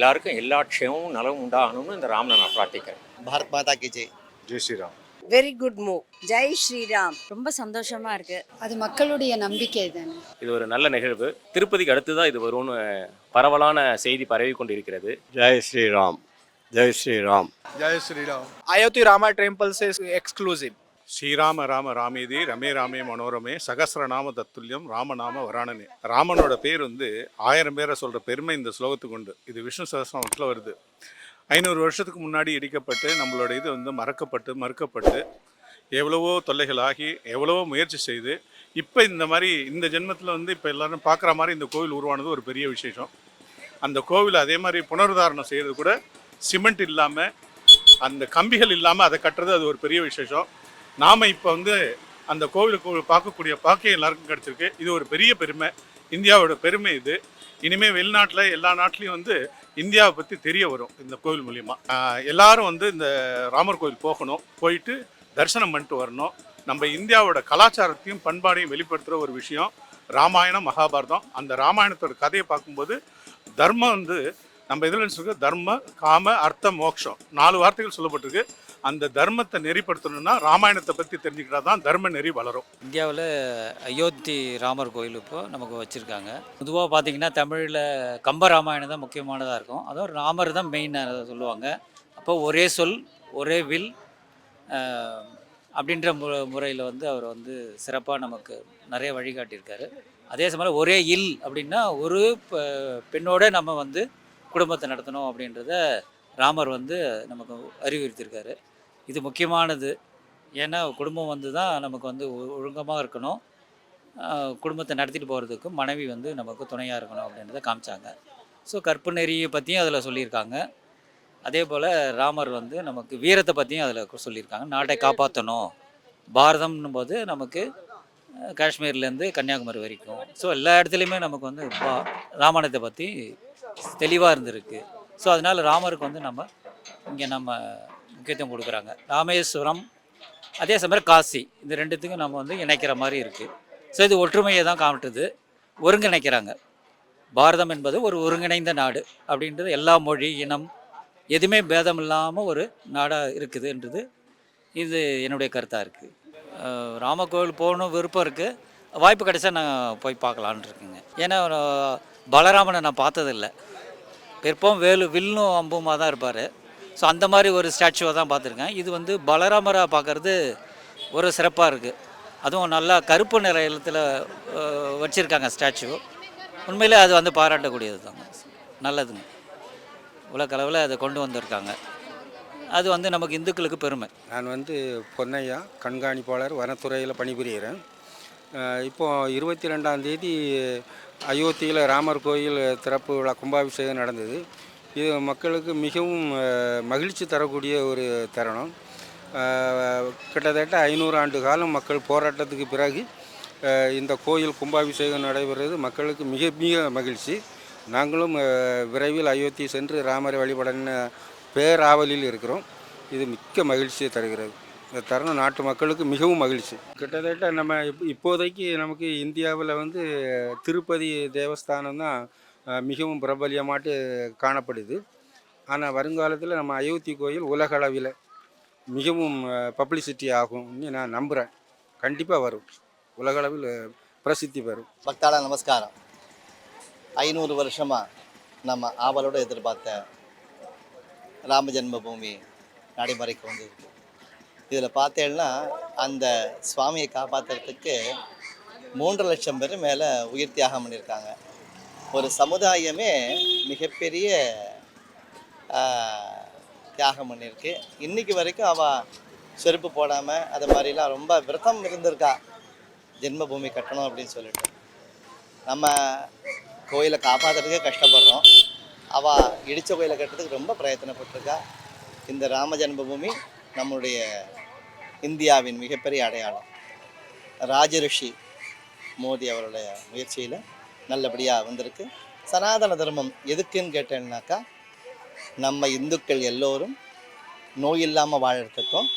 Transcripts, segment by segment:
எல்லாருக்கும் எல்லா க்ஷேமமும் நலவும் உண்டாகணும்னு இந்த ராமனை நான் பிரார்த்திக்கிறேன். பாரத் மாதா கி ஜெய். ஜெய் ஸ்ரீராம் வெரி குட் மூவ் ஜெய் ஸ்ரீராம் ரொம்ப சந்தோஷமா இருக்கு. அது மக்களுடைய நம்பிக்கை தானே? இது ஒரு நல்ல நிகழ்வு. திருப்பதிக்கு அடுத்து தான் இது வரும்னு பரவலான செய்தி பரவி கொண்டிருக்கிறது. ஜெய் ஸ்ரீராம் ஜெய் ஸ்ரீராம் ஜெய் Sriram. Rama Temple is exclusive. Srirama ராம ராமேதி ரமே ராமே மனோரமே சகசரநாம தத்துல்யம் ராமநாம வராணனே. ராமனோட பேர் வந்து ஆயிரம் பேரை சொல்கிற பெருமை இந்த ஸ்லோகத்துக்கு உண்டு. இது விஷ்ணு சகசிரநாமத்தில் வருது. ஐநூறு வருஷத்துக்கு முன்னாடி இடிக்கப்பட்டு நம்மளோட இது வந்து மறக்கப்பட்டு மறுக்கப்பட்டு எவ்வளவோ தொல்லைகளாகி எவ்வளவோ முயற்சி செய்து இப்போ இந்த மாதிரி இந்த ஜென்மத்தில் வந்து இப்போ எல்லாரும் பார்க்குற மாதிரி இந்த கோவில் உருவானது ஒரு பெரிய விசேஷம். அந்த கோவில் அதே மாதிரி புனருதாரணம் செய்கிறது கூட சிமெண்ட் இல்லாமல் அந்த கம்பிகள் இல்லாமல் அதை கட்டுறது அது ஒரு பெரிய விசேஷம். நாம் இப்போ வந்து அந்த கோவிலுக்கு பார்க்கக்கூடிய பாக்கியம் எல்லாருக்கும் கிடச்சிருக்கு. இது ஒரு பெரிய பெருமை. இந்தியாவோட பெருமை இது. இனிமேல் வெளிநாட்டில் எல்லா நாட்டிலையும் வந்து இந்தியாவை பற்றி தெரிய வரும் இந்த கோவில் மூலிமா எல்லாரும் வந்து இந்த ராமர் கோவில் போகணும். போயிட்டு தரிசனம் பண்ணிட்டு வரணும். நம்ம இந்தியாவோட கலாச்சாரத்தையும் பண்பாடையும் வெளிப்படுத்துகிற ஒரு விஷயம் ராமாயணம் மகாபாரதம். அந்த ராமாயணத்தோட கதையை பார்க்கும்போது தர்மம் வந்து நம்ம இதில் சொல்லிருக்க தர்ம காம அர்த்த மோக்ஷம். நாலு வார்த்தைகள் சொல்லப்பட்டிருக்கு. அந்த தர்மத்தை நெறிப்படுத்தணும்னா ராமாயணத்தை பற்றி தெரிஞ்சுக்கிட்டா தான் தர்ம நெறி வளரும். இந்தியாவில் அயோத்தி ராமர் கோயில் இப்போ நமக்கு வச்சுருக்காங்க. பொதுவாக பார்த்தீங்கன்னா தமிழில் கம்ப ராமாயணம் தான் முக்கியமானதாக இருக்கும். அதுவும் ராமர் தான் மெயின் சொல்லுவாங்க. அப்போ ஒரே சொல் ஒரே வில் அப்படின்ற மு முறையில் வந்து அவர் வந்து சிறப்பாக நமக்கு நிறைய வழிகாட்டியிருக்காரு. அதே சமயம் ஒரே இல் அப்படின்னா ஒரு பெண்ணோட நம்ம வந்து குடும்பத்தை நடத்தணும் அப்படின்றத ராமர் வந்து நமக்கு அறிவுறுத்தியிருக்காரு. இது முக்கியமானது. ஏன்னா குடும்பம் வந்து தான் நமக்கு வந்து ஒழுங்கமாக இருக்கணும். குடும்பத்தை நடத்திட்டு போகிறதுக்கு மனைவி வந்து நமக்கு துணையாக இருக்கணும் அப்படின்றத காமிச்சாங்க. ஸோ கற்பு நெறியை பற்றியும் அதில் சொல்லியிருக்காங்க. அதே போல் ராமர் வந்து நமக்கு வீரத்தை பற்றியும் அதில் சொல்லியிருக்காங்க. நாட்டை காப்பாற்றணும் பாரதம்னும் போது நமக்கு காஷ்மீர்லேருந்து கன்னியாகுமரி வரைக்கும். ஸோ எல்லா இடத்துலையுமே நமக்கு வந்து பா ராமாயணத்தை பற்றி தெளிவாக இருந்திருக்கு. ஸோ அதனால் ராமருக்கு வந்து நம்ம இங்கே நம்ம முக்கியத்துவம் கொடுக்குறாங்க. ராமேஸ்வரம் அதே சமயம் காசி இந்த ரெண்டுத்துக்கும் நம்ம வந்து இணைக்கிற மாதிரி இருக்குது ஸோ இது ஒற்றுமையை தான் காமிட்டுது ஒருங்கிணைக்கிறாங்க. பாரதம் என்பது ஒரு ஒருங்கிணைந்த நாடு அப்படின்றது எல்லா மொழி இனம் எதுவுமே பேதம் இல்லாமல் ஒரு நாடாக இருக்குதுன்றது இது என்னுடைய கருத்தாக இருக்குது ராமகோவில் போகணும் விருப்பம் இருக்குது வாய்ப்பு கிடைச்சா நான் போய் பார்க்கலான் இருக்குங்க. ஏன்னா பலராமனை நான் பார்த்ததில்ல. பிற்பம் வேலு வில்லும் அம்புமாக தான் இருப்பார். ஸோ அந்த மாதிரி ஒரு ஸ்டாச்சுவை தான் பார்த்துருக்கேன். இது வந்து பலராமராக பார்க்குறது ஒரு சிறப்பாக இருக்குது அதுவும் நல்லா கருப்பு நிறத்தில் வச்சுருக்காங்க ஸ்டாச்சு உண்மையிலே அது வந்து பாராட்டக்கூடியது தாங்க நல்லதுங்க. உலக அளவில் அதை கொண்டு வந்திருக்காங்க. அது வந்து நமக்கு இந்துக்களுக்கு பெருமை. நான் வந்து பொன்னையா கண்காணிப்பாளர் வனத்துறையில் பணிபுரிகிறேன். இப்போது இருபத்தி ரெண்டாம் தேதி அயோத்தியில் ராமர் கோயில் திறப்பு விழா கும்பாபிஷேகம் நடந்தது. இது மக்களுக்கு மிகவும் மகிழ்ச்சி தரக்கூடிய ஒரு தருணம். கிட்டத்தட்ட ஐநூறு ஆண்டு காலம் மக்கள் போராட்டத்துக்கு பிறகு இந்த கோயில் கும்பாபிஷேகம் நடைபெறுவது மக்களுக்கு மிக மிக மகிழ்ச்சி. நாங்களும் விரைவில் அயோத்தி சென்று ராமரை வழிபடன்னு பேராவலில் இருக்கிறோம். இது மிக்க மகிழ்ச்சியை தருகிறது. இந்த தருணம் நாட்டு மக்களுக்கு மிகவும் மகிழ்ச்சி. கிட்டத்தட்ட நம்ம இப் இப்போதைக்கு நமக்கு இந்தியாவில் வந்து திருப்பதி தேவஸ்தானம் தான் மிகவும் பிரபல்யமாட்டு காணப்படுது. ஆனால் வருங்காலத்தில் நம்ம அயோத்தி கோயில் உலகளவில் மிகவும் பப்ளிசிட்டி ஆகும்னு நான் நம்புகிறேன் கண்டிப்பாக வரும். உலகளவில் பிரசித்தி பெறும். பக்தாளா நமஸ்காரம். ஐநூறு வருஷமாக நம்ம ஆவலோடு எதிர்பார்த்த ராம ஜென்மபூமி நடைமுறைக்கு வந்திருக்கு. இதில் பார்த்தேன்னா அந்த சுவாமியை காப்பாற்றுறதுக்கு மூன்று லட்சம் பேர் மேலே உயிர் தியாகம் பண்ணியிருக்காங்க. ஒரு சமுதாயமே மிகப்பெரிய தியாகம் பண்ணியிருக்கு இன்னைக்கு வரைக்கும் அவள் செருப்பு போடாமல் அது மாதிரிலாம் ரொம்ப விரதம் இருந்திருக்கா. ஜென்மபூமி கட்டணும் அப்படின்னு சொல்லிட்டு. நம்ம கோயிலை காப்பாற்றுறதுக்கே கஷ்டப்படுறோம். அவள் இடித்த கோயிலை கட்டுறதுக்கு ரொம்ப பிரயத்தனப்பட்டிருக்கா. இந்த ராம ஜென்மபூமி நம்முடைய இந்தியாவின் மிகப்பெரிய அடையாளம். ராஜரிஷி மோடி அவருடைய முயற்சியில் நல்லபடியாக வந்திருக்கு. சனாதன தர்மம் எதுக்குன்னு கேட்டேன்னாக்கா நம்ம இந்துக்கள் எல்லோரும் நோய் இல்லாமல் வாழறதுக்கும்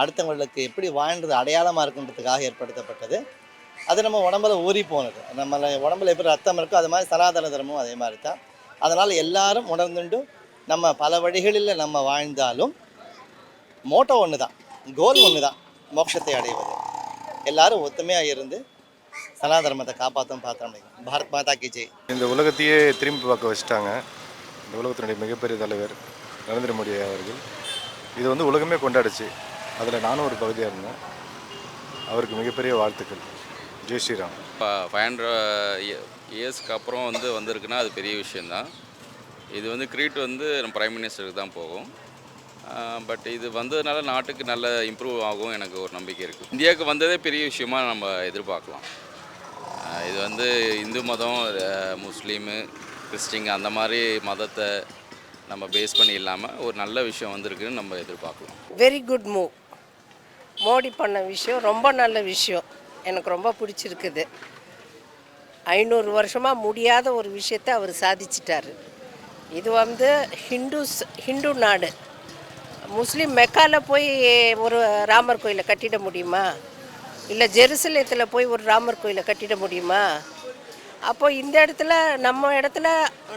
அடுத்தவங்களுக்கு எப்படி வாழ்ந்தது அடையாளமாக இருக்குன்றதுக்காக ஏற்படுத்தப்பட்டது. அது நம்ம உடம்புல ஊறி போனது. நம்மள உடம்புல எப்படி ரத்தம் இருக்கோ அது மாதிரி சனாதன தர்மமும் அதே மாதிரி தான். அதனால் எல்லாரும் உணர்ந்துண்டு நம்ம பல வழிகளில் நம்ம வாழ்ந்தாலும் மோட்டோ ஒன்று தான் கோல் ஒன்று தான் மோட்சத்தை அடைவது. எல்லாரும் ஒத்துமையாக இருந்து சனாதன தர்மத்தை காப்பாற்றணும் பார்த்தோம் பாரத் மாதா கி ஜெய். இந்த உலகத்தையே திரும்பி பார்க்க வச்சுட்டாங்க. இந்த உலகத்தினுடைய மிகப்பெரிய தலைவர் நரேந்திர மோடி அவர்கள். இது வந்து உலகமே கொண்டாடுச்சு. அதில் நானும் ஒரு பகுதியாக இருந்தேன். அவருக்கு மிகப்பெரிய வாழ்த்துக்கள். ஜெய் ஸ்ரீராம். ஃபைவ் ஹண்ட்ரட் இயர்ஸ்க்கு அப்புறம் வந்து வந்திருக்குன்னா அது பெரிய விஷயந்தான் இது வந்து கிரீட் வந்து நம்ம பிரைம் மினிஸ்டருக்கு தான் போகும். பட் இது வந்ததுனால நாட்டுக்கு நல்ல இம்ப்ரூவ் ஆகும் எனக்கு ஒரு நம்பிக்கை இருக்குது இந்தியாவுக்கு வந்ததே பெரிய விஷயமா நம்ம எதிர்பார்க்கலாம். இது வந்து இந்து மதம் முஸ்லீமு கிறிஸ்டின் அந்த மாதிரி மதத்தை நம்ம பேஸ் பண்ணி இல்லாமல் ஒரு நல்ல விஷயம் வந்திருக்குன்னு நம்ம எதிர்பார்க்கலாம். வெரி குட் மூவ் மோடி பண்ண விஷயம் ரொம்ப நல்ல விஷயம். எனக்கு ரொம்ப பிடிச்சிருக்குது. ஐநூறு வருஷமாக முடியாத ஒரு விஷயத்தை அவர் சாதிச்சிட்டார். இது வந்து ஹிந்துஸ் ஹிந்து நாடு. முஸ்லீம் மெக்காவில் போய் ஒரு ராமர் கோயிலை கட்டிட முடியுமா? இல்லை ஜெருசலேத்தில் போய் ஒரு ராமர் கோயிலை கட்டிட முடியுமா? அப்போ இந்த இடத்துல நம்ம இடத்துல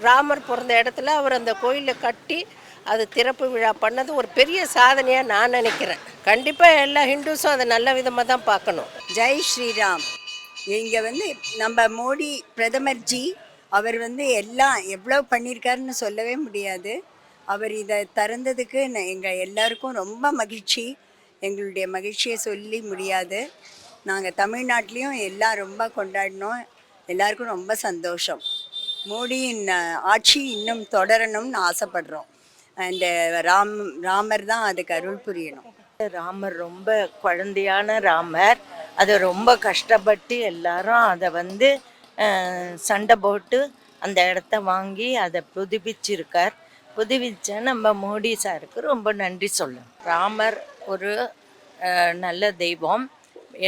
ராமர் பிறந்த இடத்துல அவர் அந்த கோயிலை கட்டி அது திறப்பு விழா பண்ணது ஒரு பெரிய சாதனையாக நான் நினைக்கிறேன். கண்டிப்பாக எல்லா ஹிந்துஸும் அதை நல்ல விதமாக தான் பார்க்கணும். ஜெய் ஸ்ரீராம். இங்கே வந்து நம்ம மோடி பிரதமர் ஜி அவர் வந்து எல்லாம் எவ்வளோ பண்ணியிருக்காருன்னு சொல்லவே முடியாது. அவர் இதை திறந்ததுக்கு எங்கள் எல்லாருக்கும் ரொம்ப மகிழ்ச்சி. எங்களுடைய மகிழ்ச்சியை சொல்லி முடியாது. நாங்கள் தமிழ்நாட்டிலையும் எல்லாம் ரொம்ப கொண்டாடினோம். எல்லாருக்கும் ரொம்ப சந்தோஷம். மோடியின் ஆட்சி இன்னும் தொடரணும்னு ஆசைப்படுறோம். அண்டு ராம் ராமர் தான் அதுக்கு அருள் புரியணும். ராமர் ரொம்ப குழந்தையான ராமர். அதை ரொம்ப கஷ்டப்பட்டு எல்லாரும் அதை வந்து சண்டை போட்டு அந்த இடத்த வாங்கி அதை புதுப்பிச்சிருக்கார். புதுப்பிச்ச நம்ம மோடி சாருக்கு ரொம்ப நன்றி சொல்லணும். ராமர் ஒரு நல்ல தெய்வம்.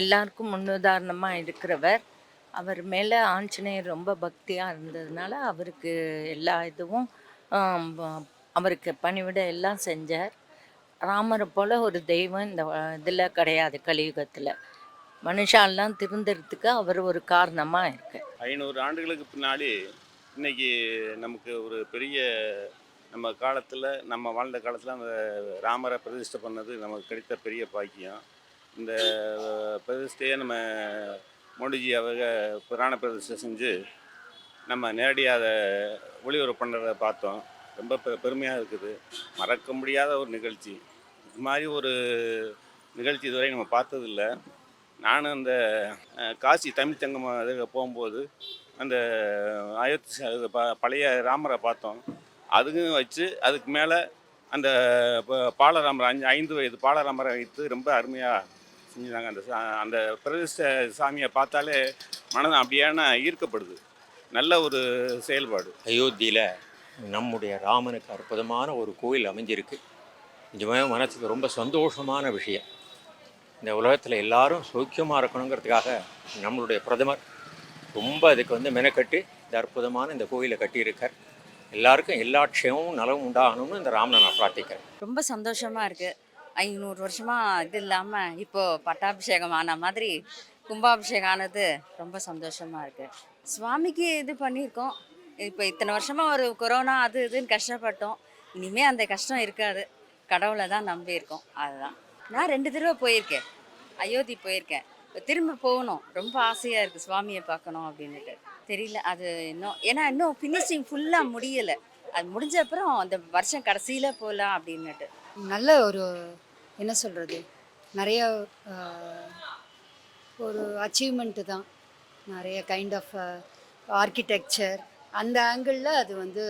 எல்லாருக்கும் முன்னுதாரணமாக இருக்கிறவர். அவர் மேலே ஆஞ்சநேயர் ரொம்ப பக்தியாக இருந்ததுனால அவருக்கு எல்லா இதுவும் அவருக்கு பணிவிட எல்லாம் செஞ்சார். ராமரை போல் ஒரு தெய்வம் இந்த இதில் கிடையாது கலியுகத்தில். மனுஷாலாம் திருந்துறதுக்கு அவர் ஒரு காரணமாக இருக்கு. ஐநூறு ஆண்டுகளுக்கு பின்னாடி இன்னைக்கு நமக்கு ஒரு பெரிய நம்ம காலத்தில் நம்ம வாழ்ந்த காலத்தில் அந்த ராமரை பிரதிஷ்டை பண்ணது நமக்கு கிடைத்த பெரிய பாக்கியம். இந்த பிரதிஷ்டையை நம்ம மோடிஜி அவர்கள் புராண பிரதிஷ்டை செஞ்சு நம்ம நேரடியாக அதை ஒளிபரப்பு பண்ணுறத பார்த்தோம். ரொம்ப பெ பெருமையாக இருக்குது. மறக்க முடியாத ஒரு நிகழ்ச்சி. இது மாதிரி ஒரு நிகழ்ச்சி இதுவரை நம்ம பார்த்ததில்ல. நானும் அந்த காசி தமிழ் சங்கம் இதுக்கு போகும்போது அந்த அயோத்தி ப- பழைய ராமரை பார்த்தோம். அதுக்கும் வச்சு அதுக்கு மேலே அந்த பாலராமரை அஞ்சு ஐந்து வயது பாலராமரை வைத்து ரொம்ப அருமையாக செஞ்சுருந்தாங்க அந்த சா- அந்த பிரதிஷ்ட சாமியை பார்த்தாலே மனது அப்படியான ஈர்க்கப்படுது. நல்ல ஒரு செயல்பாடு. அயோத்தியில் நம்முடைய ராமனுக்கு அற்புதமான ஒரு கோயில் அமைஞ்சிருக்கு. நிஜமே மனசுக்கு ரொம்ப சந்தோஷமான விஷயம். இந்த உலகத்தில் எல்லாரும் சௌக்கியமாக இருக்கணுங்கிறதுக்காக நம்மளுடைய பிரதமர் ரொம்ப அதுக்கு வந்து மெனக்கட்டு இந்த அற்புதமான இந்த கோயிலை கட்டியிருக்கார். எல்லாருக்கும் எல்லா க்ஷேமமும் நலமும் உண்டாகணும்னு இந்த ராமனை நான் பிரார்த்திக்கிறேன். ரொம்ப சந்தோஷமா இருக்கு. ஐநூறு வருஷமாக இது இல்லாமல் இப்போது பட்டாபிஷேகம் ஆன மாதிரி கும்பாபிஷேகம் ஆனது ரொம்ப சந்தோஷமாக இருக்குது சுவாமிக்கு இது பண்ணியிருக்கோம். இப்போ இத்தனை வருஷமாக ஒரு கொரோனா அது இதுன்னு கஷ்டப்பட்டோம். இனிமேல் அந்த கஷ்டம் இருக்காது. கடவுளை தான் நம்பி இருக்கோம் அதுதான். நான் ரெண்டு தடவை போயிருக்கேன். அயோத்தி போயிருக்கேன். இப்போ திரும்ப போகணும். ரொம்ப ஆசையாக இருக்குது சுவாமியை பார்க்கணும் அப்படின்ட்டு தெரியல. அது இன்னும் ஏன்னா இன்னும் ஃபினிஷிங் ஃபுல்லாக முடியலை. அது முடிஞ்ச அப்புறம் அந்த வருஷம் கடைசியில் போகலாம் அப்படின்னுட்டு. நல்ல ஒரு என்ன சொல்கிறது நிறைய ஒரு அச்சீவ்மெண்ட்டு தான். நிறைய கைண்ட் ஆஃப் ஆர்கிடெக்சர் அந்த ஆங்கிளில் அது வந்து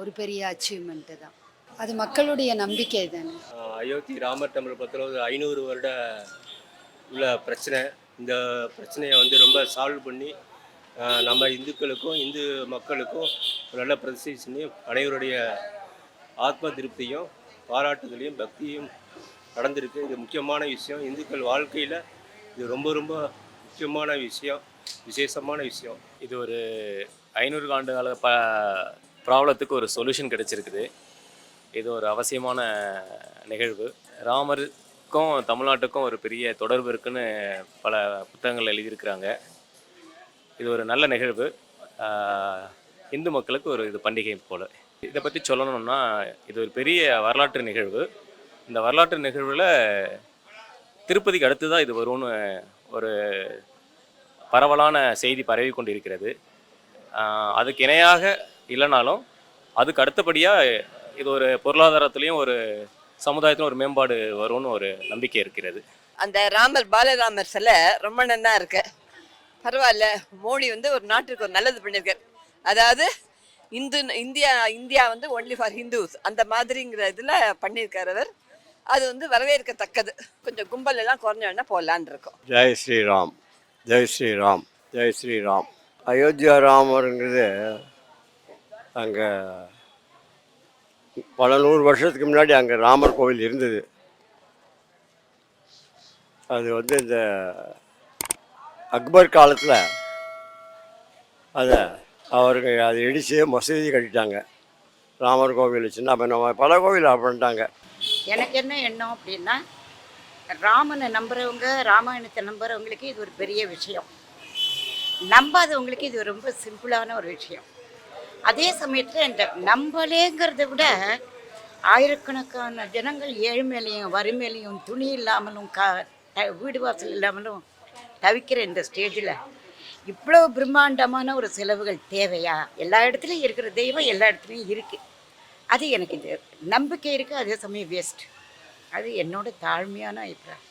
ஒரு பெரிய அச்சீவ்மெண்ட்டு தான். அது மக்களுடைய நம்பிக்கை தானே? அயோத்தி ராமர் டெம்பிள் பொறுத்தளவு ஐநூறு வருட உள்ள பிரச்சனை. இந்த பிரச்சனையை வந்து ரொம்ப சால்வ் பண்ணி நம்ம இந்துக்களுக்கும் இந்து மக்களுக்கும் நல்ல பிரதிஷ்டை அனைவருடைய ஆத்ம திருப்தியும் பாராட்டுதலையும் பக்தியும் நடந்திருக்கு இது முக்கியமான விஷயம். இந்துக்கள் வாழ்க்கையில் இது ரொம்ப ரொம்ப முக்கியமான விஷயம். விசேஷமான விஷயம். இது ஒரு ஐநூறு ஆண்டு கால ப ப்ராப்ளத்துக்கு ஒரு சொல்யூஷன் கிடைச்சிருக்குது. இது ஒரு அவசியமான நிகழ்வு. ராமருக்கும் தமிழ்நாட்டுக்கும் ஒரு பெரிய தொடர்பு இருக்குன்னு பல புத்தகங்கள் எழுதியிருக்கிறாங்க. இது ஒரு நல்ல நிகழ்வு. இந்து மக்களுக்கு ஒரு இது பண்டிகை போல். இதை பற்றி சொல்லணும்னா இது ஒரு பெரிய வரலாற்று நிகழ்வு. இந்த வரலாற்று நிகழ்வில் திருப்பதிக்கு அடுத்து தான் இது வரும்னு ஒரு பரவலான செய்தி பரவி கொண்டு இருக்கிறது அதுக்கு இணையாக இல்லைனாலும் அதுக்கு அடுத்தபடியாக இது ஒரு பொருளாதாரத்துலேயும் ஒரு சமுதாயத்திலும் ஒரு மேம்பாடு வரும்னு ஒரு நம்பிக்கை இருக்கிறது. அந்த ராமர் பாலராமர் சிலை ரொம்ப நன்னா இருக்கு. பரவாயில்ல மோடி வந்து ஒரு நாட்டுக்கு ஒரு நல்லது பண்ணியிருக்கார் அதாவது இந்து இந்தியா இந்தியா வந்து ஒன்லி ஃபார் ஹிந்துஸ் அந்த மாதிரிங்கிற இதில் பண்ணியிருக்கார் அவர். அது வந்து வரவேற்கத்தக்கது. கொஞ்சம் கும்பல் எல்லாம் குறைஞ்சோடனே போகலான் இருக்கும். ஜெய் ஸ்ரீராம். ஜெய் ஸ்ரீராம். ஜெய் ஸ்ரீராம். அயோத்தியா ராமருங்கிறது அங்கே பல நூறு வருஷத்துக்கு முன்னாடி அங்கே ராமர் கோவில் இருந்தது. அது வந்து இந்த அக்பர் காலத்தில் அதை அவருக்கு அதை இடித்து மசூதி கட்டிட்டாங்க. ராமர் கோவில் சின்ன நம்ம பல கோவில் அப்படின்ட்டாங்க எனக்கு என்ன எண்ணம் அப்படின்னா ராமனை நம்புறவங்க ராமாயணத்தை நம்புறவங்களுக்கு இது ஒரு பெரிய விஷயம். நம்பாதவங்களுக்கு இது ரொம்ப சிம்பிளான ஒரு விஷயம். அதே சமயத்தில் இந்த நம்பலேங்கிறத விட ஆயிரக்கணக்கான ஜனங்கள் ஏழ்மையிலையும் வறுமையிலையும் துணி இல்லாமலும் கா த- வீடு வாசல் இல்லாமலும் தவிக்கிற இந்த ஸ்டேஜில் இவ்வளோ பிரம்மாண்டமான ஒரு செலவுகள் தேவையா? எல்லா இடத்துலையும் இருக்கிற தெய்வம் எல்லா இடத்துலையும் இருக்குது அது எனக்கு இது நம்பிக்கை இருக்குது அதே சமயம் வேஸ்ட் அது என்னோட தாழ்மையான அபிப்பிராயம்.